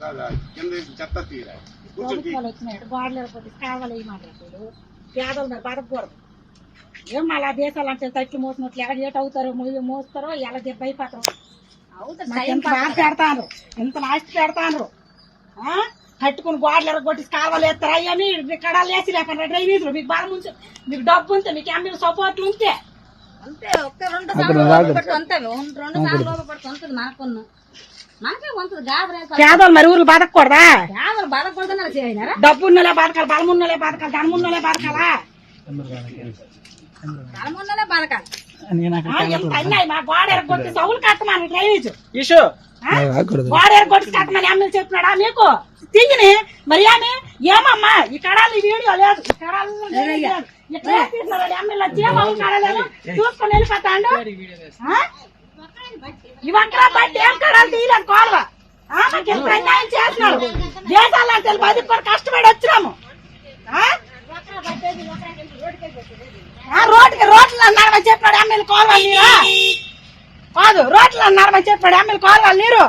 కాదా వేసి చెత్త పేదలు బతకూడదు. ఏం మళ్ళా దేశాలు అంటే తట్టి మోసినట్లు ఎలా ఏట అవుతారో మోస్తారో ఎలా దెబ్బ అయిపోతారో నాకు ఎంత బాధ పెడతాను ఎంత నాస్తి పెడతాను ఆ? కట్టుకుని గోడలు ఎరగొట్టి కాలువలు ఎత్తారు. అయ్యని ఇక్కడ లేచి లేకుండా డ్రైనేజీలు. మీకు బలం ఉంటే మీకు డబ్బు ఉంటే మీకు ఎమ్మెల్యే సపోర్ట్లు ఉంటే. అంతే ఒక్క రెండు సార్లు అంతే. రెండు సార్లు ఉంటుంది మనకున్న పేదలు మరి ఊర్లు బతకూడదా చేయనారా డబ్బు ఉన్నోలే బతకాలి బలం ఉన్నోలే బతకాలి ధనం ఉన్నోలే బతకాలా తలముందలే బతకాలి సౌలు కట్టమని డ్రైనేజ్. కట్టమని మీకు తింగిని మరి ఆమె ఏమమ్మా? ఈ కడాలి వీడియో లేదు. ఈ కడాలి వచ్చి చూసుకొని వెళ్ళిపోతాండు. వంకర బట్టి ఏం కడాలి తీయలేదు కోడవ ఆమెకి ఎంత అన్యాయం చేస్తున్నాడు? దేశాలంటే వెళ్ళి బతికి కూడా కష్టపడి వచ్చినాము. రోడ్డుకి రోడ్లు అన్నారని చెప్పాడు ఎమ్మెల్యే కోరవాలి నీరు కాదు రోడ్లు అన్నారని చెప్పాడు ఎమ్మెల్యే కోరవాలి నీరు